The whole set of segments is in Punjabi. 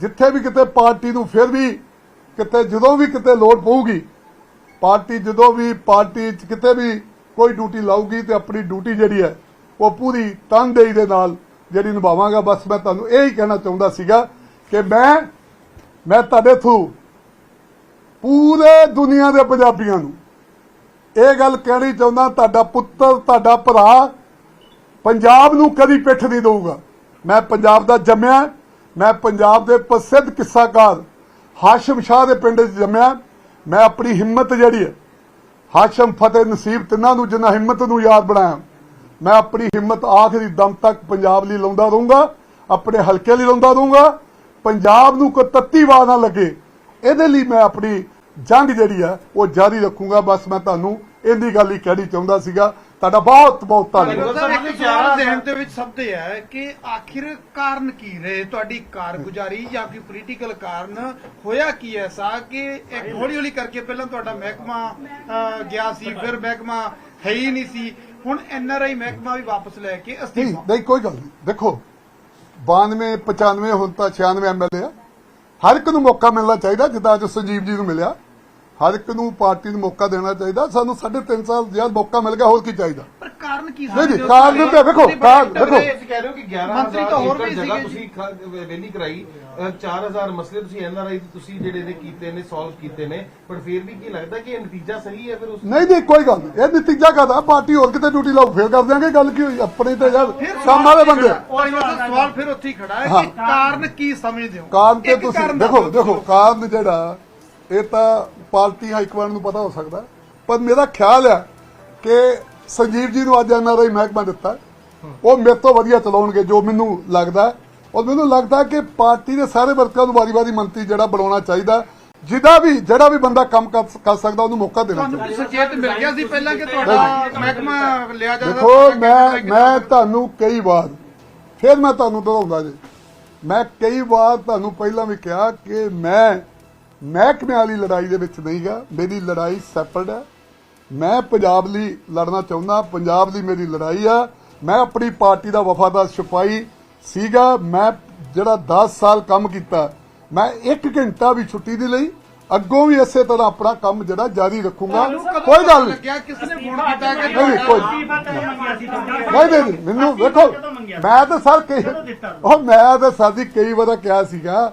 ਜਿੱਥੇ ਵੀ ਕਿਤੇ ਪਾਰਟੀ ਨੂੰ ਫਿਰ ਵੀ ਕਿਤੇ ਜਦੋਂ ਵੀ ਕਿਤੇ ਲੋੜ ਪਊਗੀ, ਪਾਰਟੀ ਜਦੋਂ ਵੀ ਪਾਰਟੀ 'ਚ ਕਿਤੇ ਵੀ ਕੋਈ ਡਿਊਟੀ ਲਾਊਗੀ ਤੇ ਆਪਣੀ ਡਿਊਟੀ ਜਿਹੜੀ ਹੈ, ਉਹ ਪੂਰੀ ਤਨਦੇਹੀ ਦੇ ਨਾਲ ਜਿਹੜੀ ਨਿਭਾਵਾਂਗਾ। ਬਸ ਮੈਂ ਤੁਹਾਨੂੰ ਇਹ ਹੀ ਕਹਿਣਾ ਚਾਹੁੰਦਾ ਸੀਗਾ ਕਿ ਮੈਂ ਮੈਂ ਤੁਹਾਡੇ ਥਰੂ ਪੂਰੇ ਦੁਨੀਆ ਦੇ ਪੰਜਾਬੀਆਂ ਨੂੰ ਇਹ ਗੱਲ ਕਹਿਣੀ ਚਾਹੁੰਦਾ, ਤੁਹਾਡਾ ਪੁੱਤਰ, ਤੁਹਾਡਾ ਭਰਾ ਪੰਜਾਬ ਨੂੰ ਕਦੀ ਪਿੱਠ ਨਹੀਂ ਦਊਗਾ। ਮੈਂ ਪੰਜਾਬ ਦਾ ਜੰਮਿਆ ਮੈਂ ਪੰਜਾਬ ਦੇ ਪ੍ਰਸਿੱਧ ਕਿੱਸਾਕਾਰ ਹਾਸ਼ਮ ਸ਼ਾਹ ਦੇ ਪਿੰਡ 'ਚ ਜੰਮਿਆ। ਮੈਂ ਆਪਣੀ ਹਿੰਮਤ ਜਿਹੜੀ ਹੈ, ਹਾਸ਼ਮ ਫਤਿਹ ਨਸੀਬ ਤਿੰਨਾਂ ਨੂੰ ਜਿਨ੍ਹਾਂ ਹਿੰਮਤ ਨੂੰ ਯਾਦ ਬਣਾਇਆ, ਮੈਂ ਆਪਣੀ ਹਿੰਮਤ ਆਖਰੀ ਦਮ ਤੱਕ ਪੰਜਾਬ ਲਈ ਲਾਉਂਦਾ ਰਹੂੰਗਾ, ਆਪਣੇ ਹਲਕੇ ਲਈ ਲਾਉਂਦਾ ਰਹੂੰਗਾ। ਪੰਜਾਬ ਨੂੰ ਕੋਈ ਤੱਤੀ ਵਾਹ ਨਾ ਲੱਗੇ। ਇਹਦੇ ਲਈ ਮੈਂ ਆਪਣੀ ਜੰਗ ਜਿਹੜੀ ਆ ਉਹ ਜਾਰੀ ਰੱਖੂੰਗਾ। ਬਸ ਮੈਂ ਤੁਹਾਨੂੰ ਇਹਦੀ ਗੱਲ ਹੀ ਕਹਿਣੀ ਚਾਹੁੰਦਾ ਸੀਗਾ। ਤੁਹਾਡਾ ਬਹੁਤ ਬਹੁਤ ਧੰਨਵਾਦ। ਸਰ ਇੱਕ ਸਵਾਲ ਜ਼ਿਹਨ ਦੇ ਵਿੱਚ ਸਭ ਦੇ ਹੈ ਕਿ ਆਖਿਰ ਕਾਰਨ ਕੀ ਰਹੇ? ਤੁਹਾਡੀ ਕਾਰਗੁਜ਼ਾਰੀ ਜਾਂ ਕੋਈ ਪੋਲੀਟੀਕਲ ਕਾਰਨ ਹੋਇਆ ਕੀ ਐਸਾ ਕਿ ਇੱਕ ਹੌਲੀ ਹੌਲੀ ਕਰਕੇ ਪਹਿਲਾਂ ਤੁਹਾਡਾ ਮਹਿਕਮਾ ਗਿਆ ਸੀ ਫਿਰ ਮਹਿਕਮਾ ਹੈ ਹੀ ਨਹੀਂ ਸੀ। ਹੁਣ ਐਨਆਰਆਈ ਮਹਿਕਮਾ ਵੀ ਵਾਪਸ ਲੈ ਕੇ ਅਸਤੀਫਾ ਨਹੀਂ ਕੋਈ ਗੱਲ ਨਹੀਂ। ਦੇਖੋ 92 95 ਹੁਣ ਤਾਂ 96 ਐਮਐਲਏ ਆ। ਹਰ ਇੱਕ ਨੂੰ ਮੌਕਾ ਮਿਲਣਾ ਚਾਹੀਦਾ ਜਿੱਦਾਂ ਅੱਜ ਸੰਜੀਵ ਜੀ ਨੂੰ ਮਿਲਿਆ। ਹਰ ਇੱਕ ਨੂੰ ਪਾਰਟੀ ਨੂੰ ਮੌਕਾ ਦੇਣਾ ਚਾਹੀਦਾ ਸਾਨੂੰ 3.5 ਸਾਲ ਜਦ ਮੌਕਾ ਮਿਲ ਗਿਆ ਹੋਰ ਕੀ ਚਾਹੀਦਾ? ਪਰ ਕਾਰਨ ਕੀ ਨਹੀਂ ਜੀ? ਕਾਰਨ ਤਾਂ ਵੇਖੋ, ਕਾਰਨ ਵੇਖੋ। ਤੁਸੀਂ ਕਹਿ ਰਹੇ ਹੋ ਕਿ 11000 ਮੰਤਰੀ ਤਾਂ ਹੋਰ ਵੀ ਜਗ੍ਹਾ ਸੀਗੇ ਤੁਸੀਂ ਵੇਲੀ ਕਰਾਈ ਅ, 4000 ਮਸਲੇ ਤੁਸੀਂ ਐਨਆਰਆਈ ਤੁਸੀਂ ਜਿਹੜੇ ਨੇ ਕੀਤੇ ਨੇ ਸੋਲਵ ਕੀਤੇ ਨੇ ਪਰ ਫਿਰ ਵੀ ਕੀ ਲੱਗਦਾ ਕਿ ਇਹ ਨਤੀਜਾ ਸਹੀ ਹੈ ਫਿਰ ਉਸ ਨਹੀਂ ਨਹੀਂ ਕੋਈ ਗੱਲ ਨਹੀਂ। ਇਹ ਨਤੀਜਾ ਕਾਦਾ ਪਾਰਟੀ ਹੋਰ ਕਿਤੇ ਡਿਊਟੀ ਲਾਓ ਫੇਰ ਕਰ ਦਿਆਂਗੇ ਗੱਲ ਕੀ ਹੋਈ? ਆਪਣੇ ਤੇ ਯਾਰ ਕੰਮ ਵਾਲੇ ਬੰਦੇ। ਸਵਾਲ ਫਿਰ ਉੱਥੇ ਹੀ ਖੜਾ ਹੈ। ਕਿ ਕਾਰਨ ਕੀ ਸਮਝਦੇ ਹੋ? ਕਾਰਨ ਤੇ ਤੁਸੀਂ ਦੇਖੋ ਦੇਖੋ ਕਾਰਨ ਜਿਹੜਾ ਇਹ ਤਾਂ ਪਾਰਟੀ ਹਾਈਕਮਾਂਡ ਨੂੰ ਪਤਾ ਹੋ ਸਕਦਾ ਪਰ ਮੇਰਾ ਖਿਆਲ ਹੈ ਕਿ ਸੰਜੀਵ ਜੀ ਨੂੰ ਅੱਜ ਐਨਆਰਆਈ ਮਹਿਕਮਾ ਦਿੱਤਾ ਉਹ ਮੇਰੇ ਤੋਂ ਵਧੀਆ ਚਲਾਉਣਗੇ ਜੋ ਮੈਨੂੰ ਲੱਗਦਾ। ਔਰ ਮੈਨੂੰ ਲੱਗਦਾ ਕਿ ਪਾਰਟੀ ਦੇ ਸਾਰੇ ਵਰਕਰਾਂ ਨੂੰ ਵਾਰੀ-ਵਾਰੀ ਮੰਤਰੀ ਜਿਹੜਾ ਬਣਾਉਣਾ ਚਾਹੀਦਾ ਜਿਹਦਾ ਵੀ ਜਿਹੜਾ ਵੀ ਬੰਦਾ ਕੰਮ ਕਰ ਸਕਦਾ ਉਹਨੂੰ ਮੌਕਾ ਦੇਣਾ ਚਾਹੀਦਾ। ਕੋਈ ਸੁਚੇਤ ਮਿਲ ਗਿਆ ਸੀ ਪਹਿਲਾਂ ਕਿ ਤੁਹਾਡਾ ਮਹਿਕਮਾ ਲਿਆ ਜਾਦਾ ਦੇਖੋ ਮੈਂ ਮੈਂ ਤੁਹਾਨੂੰ ਕਈ ਵਾਰ ਫਿਰ ਮੈਂ ਤੁਹਾਨੂੰ ਦੁਹਰਾਉਂਦਾ ਜੀ। ਮੈਂ ਕਈ ਵਾਰ ਤੁਹਾਨੂੰ ਪਹਿਲਾਂ ਵੀ ਕਿਹਾ ਕਿ ਮੈਂ ਮਹਿਕਮੇ ਵਾਲੀ ਲੜਾਈ ਦੇ ਵਿੱਚ ਨਹੀਂ ਗਾ ਮੇਰੀ ਲੜਾਈ ਸੈਪਰੇਟ ਹੈ। ਮੈਂ ਪੰਜਾਬ ਲਈ ਲੜਨਾ ਚਾਹੁੰਦਾ ਪੰਜਾਬ ਲਈ ਮੇਰੀ ਲੜਾਈ ਆ। ਮੈਂ ਆਪਣੀ ਪਾਰਟੀ ਦਾ ਵਫਾਦਾਰ ਸਿਪਾਹੀ ਸੀਗਾ। ਮੈਂ ਜਿਹੜਾ 10 ਸਾਲ ਕੰਮ ਕੀਤਾ ਮੈਂ 1 ਘੰਟਾ ਵੀ ਛੁੱਟੀ ਨਹੀਂ ਲਈ। ਅੱਗੋਂ ਵੀ ਇਸੇ ਤਰ੍ਹਾਂ ਆਪਣਾ ਕੰਮ ਜਿਹੜਾ ਜਾਰੀ ਰੱਖੂੰਗਾ। ਕੋਈ ਗੱਲ ਨਹੀਂ। ਲੱਗਿਆ ਕਿਸ ਨੇ ਫੋਨ ਕੀਤਾ ਕਿ ਨਹੀਂ, ਕੋਈ- ਨਹੀਂ ਨਹੀਂ, ਮੈਨੂੰ ਵੇਖੋ ਮੈਂ ਤਾਂ ਸਰ ਕਈ ਉਹ ਮੈਂ ਤਾਂ ਸਾਡੀ ਕਈ ਵਾਰ ਕਿਹਾ ਸੀਗਾ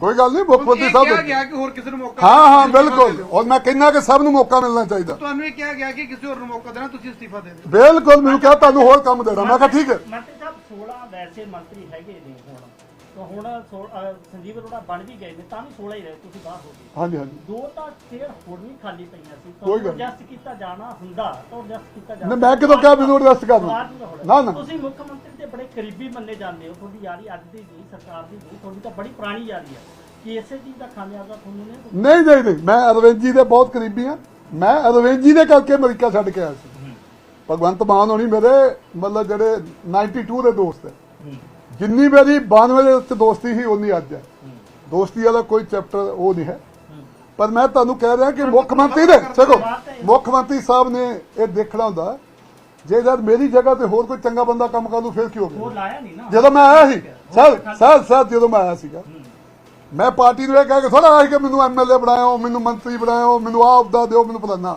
ਕੋਈ ਗੱਲ ਨਹੀਂ ਮੁੱਖ ਮੰਤਰੀ ਸਾਹਿਬ ਕਿਹਾ ਗਿਆ ਕਿ ਹੋਰ ਕਿਸੇ ਨੂੰ ਮੌਕਾ ਹਾਂ ਹਾਂ ਬਿਲਕੁਲ। ਔਰ ਮੈਂ ਕਹਿੰਦਾ ਕਿ ਸਭ ਨੂੰ ਮੌਕਾ ਮਿਲਣਾ ਚਾਹੀਦਾ। ਤੁਹਾਨੂੰ ਇਹ ਕਿਹਾ ਗਿਆ ਕਿ ਕਿਸੇ ਹੋਰ ਨੂੰ ਮੌਕਾ ਦੇਣਾ ਤੁਸੀਂ ਅਸਤੀਫਾ ਦੇ ਦਿਓ। ਬਿਲਕੁਲ ਮੈਨੂੰ ਕਿਹਾ ਤੁਹਾਨੂੰ ਹੋਰ ਕੰਮ ਦੇਣਾ। ਮੈਂ ਕਿਹਾ ਠੀਕ ਹੈ। ਮੰਤਰੀ ਸਾਹਿਬ 16 ਵੈਸੇ ਮੰਤਰੀ ਹੈਗੇ ਨੇ ਹੁਣ। ਤਾਂ ਹੁਣ ਸੰਜੀਵ ਅਰੋੜਾ ਬਣ ਵੀ ਗਏ ਨੇ ਤਾਂ ਵੀ 16 ਹੀ ਰਹੇ ਤੁਸੀਂ ਬਾਹਰ ਹੋ ਗਏ। ਹਾਂਜੀ ਹਾਂਜੀ। ਦੋ ਤਾਂ ਚੇਅਰ ਹੋਰ ਵੀ ਖਾਲੀ ਪਈਆਂ ਸੀ। ਨਹੀਂ। ਐਡਜਸਟ ਕੀਤਾ ਜਾਣਾ ਹੁੰਦਾ ਤਾਂ ਐਡਜਸਟ ਕੀਤਾ ਜਾਣਾ। ਨਹੀਂ, ਮੈਂ ਕਿਦੋਂ ਕਿਹਾ ਮੈਨੂੰ ਐਡਜਸਟ ਕਰਨਾ? ਨਹੀਂ। ਨਾ ਨਾ। ਤੁਸੀਂ ਮੁੱਖ ਮੰਤਰੀ ਬੜੇ ਕਰੀਬੀ ਮੰਨੇ ਜਾਂਦੇ ਹੋ ਤੁਹਾਡੀ ਯਾਰੀ ਅੱਜ ਦੀ ਨਹੀਂ ਸਰਕਾਰ ਦੀ ਨਹੀਂ ਤੁਹਾਡੀ ਤਾਂ ਬੜੀ ਪੁਰਾਣੀ ਯਾਰੀ ਹੈ ਕਿ ਇਸੇ ਚੀਜ਼ ਦਾ ਖਾਮਿਆਜ਼ਾ ਤੁਹਾਨੂੰ ਨਹੀਂ ਨਹੀਂ ਨਹੀਂ ਨਹੀਂ ਮੈਂ ਅਰਵਿੰਦ ਜੀ ਦੇ ਬਹੁਤ ਕਰੀਬੀ ਹਾਂ ਮੈਂ ਅਰਵਿੰਦ ਜੀ ਦੇ ਕਰਕੇ ਅਮਰੀਕਾ ਛੱਡ ਕੇ ਆਇਆ ਸੀ। ਭਗਵੰਤ ਮਾਨ ਹੋਣੀ ਮੇਰੇ ਮਤਲਬ ਜਿਹੜੇ 92 ਦੇ ਦੋਸਤ ਹੈ। ਜਿੰਨੀ ਮੇਰੀ 92 ਦੇ ਵਿੱਚ ਦੋਸਤੀ ਸੀ ਉਨੀ ਅੱਜ ਹੈ। ਦੋਸਤੀ ਵਾਲਾ ਕੋਈ ਚੈਪਟਰ ਉਹ ਨਹੀਂ ਹੈ। ਪਰ ਮੈਂ ਤੁਹਾਨੂੰ ਕਹਿ ਰਿਹਾ ਕਿ ਮੁੱਖ ਮੰਤਰੀ ਨੇ ਦੇਖੋ ਮੁੱਖ ਮੰਤਰੀ ਸਾਹਿਬ ਨੇ ਇਹ ਦੇਖਣਾ ਹੁੰਦਾ। ਜੇ ਜਦ ਮੇਰੀ ਜਗ੍ਹਾ ਤੇ ਹੋਰ ਕੋਈ ਚੰਗਾ ਬੰਦਾ ਕੰਮ ਕਰ ਲੂ ਫਿਰ ਕੀ ਹੋ ਉਹ ਗਿਆ ਲਾਇਆ ਨਹੀਂ ਨਾ। ਜਦੋਂ ਮੈਂ ਆਇਆ ਸੀ ਸਰ ਸਰ ਸਰ ਜਦੋਂ ਮੈਂ ਆਇਆ ਸੀਗਾ ਮੈਂ ਪਾਰਟੀ ਨੂੰ ਇਹ ਕਹਿ ਕੇ ਥੋੜਾ ਆਇਆ ਕਿ ਮੈਨੂੰ ਐਮਐਲਏ ਬਣਾਇਓ ਮੈਨੂੰ ਮੰਤਰੀ ਬਣਾਇਓ ਮੈਨੂੰ ਆਹ ਅਹੁਦਾ ਦਿਓ ਮੈਨੂੰ ਫਲਾਨਾ।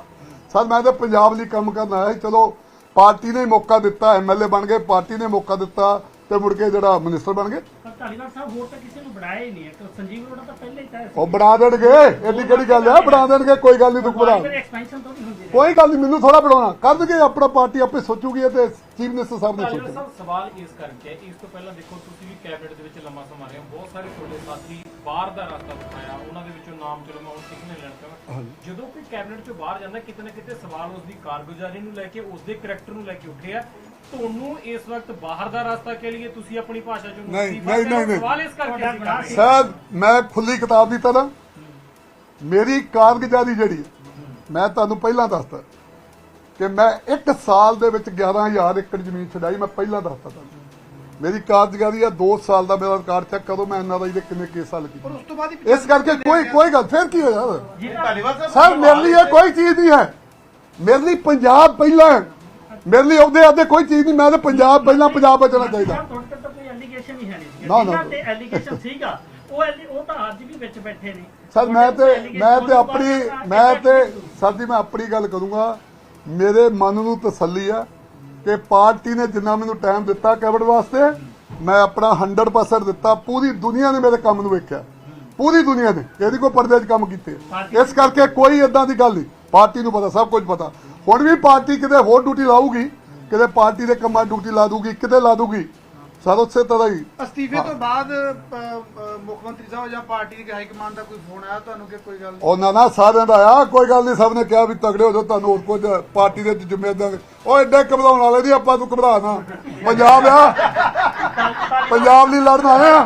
ਸਰ ਮੈਂ ਤਾਂ ਪੰਜਾਬ ਲਈ ਕੰਮ ਕਰਨ ਆਇਆ ਸੀ ਚਲੋ ਪਾਰਟੀ ਨੇ ਮੌਕਾ ਦਿੱਤਾ ਐਮਐਲਏ ਬਣ ਗਏ ਪਾਰਟੀ ਨੇ ਮੌਕਾ ਦਿੱਤਾ। ਤੇ ਮੁੜ ਕੇ ਜਿਹੜਾ ਮਿਨਿਸਟਰ ਬਣ ਗਏ। ਪਰ ਧਾਲੀਵਾਲ ਸਾਹਿਬ ਹੋਰ ਤਾਂ ਕਿਸੇ ਨੂੰ ਬਣਾਇਆ ਹੀ ਨਹੀਂ ਹੈ। ਕਿ ਸੰਜੀਵ ਅਰੋੜਾ ਤਾਂ ਪਹਿਲੇ ਹੀ ਤੈਅ ਸੀ। ਉਹ ਬਣਾ ਦੇਣਗੇ। ਐਡੀ ਕਿਹੜੀ ਗੱਲ ਹੈ? ਬਣਾ ਦੇਣਗੇ ਕੋਈ ਗੱਲ ਨਹੀਂ ਤੂੰ ਬਣਾ। ਐਕਸਪੈਂਸ਼ਨ ਤੋਂ ਨਹੀਂ ਹੁੰਦੀ ਰਹੀ। ਕੋਈ ਗੱਲ ਨਹੀਂ ਮੈਨੂੰ ਥੋੜਾ ਬਣਾਉਣਾ। ਕਰ ਦੇਣਗੇ ਆਪਣਾ ਪਾਰਟੀ ਆਪੇ ਸੋਚੂਗੀ ਤੇ ਚੀਫ ਮਿਨਿਸਟਰ ਸਾਹਿਬ ਨੇ ਧਾਲੀਵਾਲ ਸੋਚਣਾ ਸਾਹਿਬ ਸਵਾਲ ਇਸ ਕਰਕੇ ਹੈ, ਇਸ ਤੋਂ ਪਹਿਲਾਂ ਦੇਖੋ ਤੁਸੀਂ ਵੀ ਕੈਬਨਿਟ ਦੇ ਵਿੱਚ ਲੰਮਾ ਸਮਾਂ ਰਹੇ ਹੋ। ਬਹੁਤ ਸਾਰੇ ਤੁਹਾਡੇ ਸਾਥੀ ਬਾਹਰ ਦਾ ਰਸਤਾ ਦਿਖਾਇਆ ਉਹਨਾਂ ਦੇ ਵਿੱਚੋਂ ਨਾਮ ਚਲੋ ਮੈਂ ਹੁਣ ਠੀਕ ਨਹੀਂ ਲੈਣ ਚਾਹਾਂ ਜਦੋਂ ਕੋਈ ਕੈਬਨਿਟ ਚੋਂ ਬਾਹਰ ਜਾਂਦਾ ਕਿਤੇ ਨਾ ਕਿਤੇ ਸਵਾਲ ਉਸ ਦੀ ਕਾਰਗੁਜ਼ਾਰੀ ਨੂੰ ਲੈ ਕੇ ਉਸ ਦੇ ਕਰੈਕਟਰ ਨੂੰ ਲੈ ਕੇ ਉੱਠੇ ਆ। ਤੁਹਾਨੂੰ ਇਸ ਵਕਤ ਬਾਹਰ ਦਾ ਰਸਤਾ ਕੇ ਲਈ ਤੁਸੀਂ ਆਪਣੀ ਭਾਸ਼ਾ ਚੋਂ ਨਹੀਂ, ਨਹੀਂ। ਨਹੀਂ, ਸਵਾਲ ਇਸ ਕਰਕੇ। ਸਰ ਮੈਂ ਖੁੱਲੀ ਕਿਤਾਬ ਦੀ ਤਰ੍ਹਾਂ ਮੇਰੀ ਕਾਰਗੁਜ਼ਾਰੀ ਜਿਹੜੀ ਮੈਂ ਤੁਹਾਨੂੰ ਪਹਿਲਾਂ ਦੱਸਤਾ ਕਿ ਮੈਂ ਇੱਕ ਸਾਲ ਦੇ ਵਿੱਚ 11000 ਏਕੜ ਜ਼ਮੀਨ ਛਡਾਈ ਮੈਂ ਪਹਿਲਾਂ ਦੱਸਤਾ ਤੁਹਾਨੂੰ। ਮੇਰੀ ਕਾਰਜਕਾਰੀ ਆ 2 ਸਾਲ ਦਾ ਮੇਰਾ ਰਿਕਾਰਡ ਚੈੱਕ ਕਰੋ ਮੈਂ ਐਨਆਰਆਈ ਦੇ ਕਿੰਨੇ ਕੇਸ ਹੱਲ ਪਰ ਕੀਤੇ ਉਸ ਤੋਂ ਬਾਅਦ ਇਸ ਕਰਕੇ ਕੋਈ ਕੋਈ ਗੱਲ ਫੇਰ ਕੀ ਹੋਇਆ? ਸਾਹਿਬ ਸਰ ਮੇਰੇ ਲਈ ਇਹ ਕੋਈ ਚੀਜ਼ ਨਹੀਂ ਹੈ। ਮੇਰੇ ਲਈ ਪੰਜਾਬ ਪਹਿਲਾਂ ਮੇਰੇ ਲਈ ਉਹਦੇ ਆਦੇ ਕੋਈ ਚੀਜ਼ ਨਹੀਂ ਮੈਂ ਤਾਂ ਪੰਜਾਬ ਪਹਿਲਾਂ ਪੰਜਾਬ ਬਚਣਾ ਚਾਹੀਦਾ। ਸਰ, ਤੁਹਾਡੇ ਤੇ ਤਾਂ ਕੋਈ ਐਲੀਗੇਸ਼ਨ ਹੀ ਹੈ ਨਹੀਂ ਨਾ, ਨਾ, ਜਿਨ੍ਹਾਂ ਨਾ। ਤੇ ਐਲੀਗੇਸ਼ਨ ਸੀਗਾ ਉਹ ਐਲੀ- ਉਹ ਤਾਂ ਅੱਜ ਵੀ ਵਿੱਚ ਬੈਠੇ ਨੇ। ਸਰ ਮੈਂ ਤੇ ਮੈਂ ਤੇ ਆਪਣੀ ਮੈਂ ਤੇ। ਸਰ ਜੀ ਮੈਂ ਆਪਣੀ ਗੱਲ ਕਰੂੰਗਾ। ਮੇਰੇ ਮਨ ਨੂੰ ਤਸੱਲੀ ਆ ਕਿ ਪਾਰਟੀ ਨੇ ਜਿੰਨਾ ਮੈਨੂੰ ਟਾਈਮ ਦਿੱਤਾ ਕੈਬਨਿਟ ਵਾਸਤੇ ਮੈਂ ਆਪਣਾ 100% ਦਿੱਤਾ। ਪੂਰੀ ਦੁਨੀਆ ਨੇ ਮੇਰੇ ਕੰਮ ਨੂੰ ਵੇਖਿਆ। ਪੂਰੀ ਦੁਨੀਆ ਨੇ। ਇਹਦੀ ਕੋਈ ਪਰਦੇ 'ਚ ਕੰਮ ਕੀਤੇ। ਇਸ ਕਰਕੇ ਕੋਈ ਇਦਾਂ ਦੀ ਗੱਲ ਨਹੀਂ। ਪਾਰਟੀ ਨੂੰ ਪਤਾ ਸਭ ਕੁਝ ਪਤਾ। ਹੁਣ ਵੀ ਪਾਰਟੀ ਕਿਤੇ ਹੋਰ ਡਿਊਟੀ ਲਾਊਗੀ ਕਿਤੇ ਪਾਰਟੀ ਦੇ ਕੰਮਾਂ ਡਿਊਟੀ ਲਾ ਦੂਗੀ ਕਿਤੇ ਲਾ ਦੂਗੀ ਸਰ ਉਸੇ ਤਰ੍ਹਾਂ ਹੀ। ਅਸਤੀਫੇ ਤੋਂ ਬਾਅਦ ਮੁੱਖ ਮੰਤਰੀ ਸਾਹਿਬ ਜਾਂ ਪਾਰਟੀ ਦੀ ਹਾਈ ਕਮਾਂਡ ਦਾ ਕੋਈ ਫੋਨ ਆਇਆ ਤੁਹਾਨੂੰ ਕਿ ਕੋਈ ਗੱਲ? ਉਹਨਾਂ ਨਾਲ ਸਾਰਿਆਂ ਦਾ ਆ ਕੋਈ ਗੱਲ ਨਹੀਂ ਸਭ ਨੇ ਕਿਹਾ ਵੀ ਤਗੜੇ ਹੋ ਜਾਓ ਤੁਹਾਨੂੰ ਹੋਰ ਕੁਝ ਪਾਰਟੀ ਦੇ ਜ਼ਿੰਮੇਦਾਰ ਉਹ ਐਡੇ ਘਬਰਾਉਣ ਵਾਲੇ ਨਹੀਂ ਆਪਾਂ ਤੂੰ ਘਬਰਾ ਨਾ। ਪੰਜਾਬ ਆ। ਪੰਜਾਬ ਲਈ ਲੜਨ ਆਏ ਆ।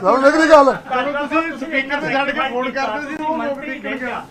ਸਮਝ ਲੱਗ ਰਹੀ ਗੱਲ ਤੁਸੀਂ ਸਪੀਕਰ ਤੇ ਛੱਡ ਕੇ ਫੋਨ ਕਰਦੇ ਸੀ ਉਹ ਲੋਕ ਮੰਤਰੀ ਨਿਕਲ ਗਿਆ।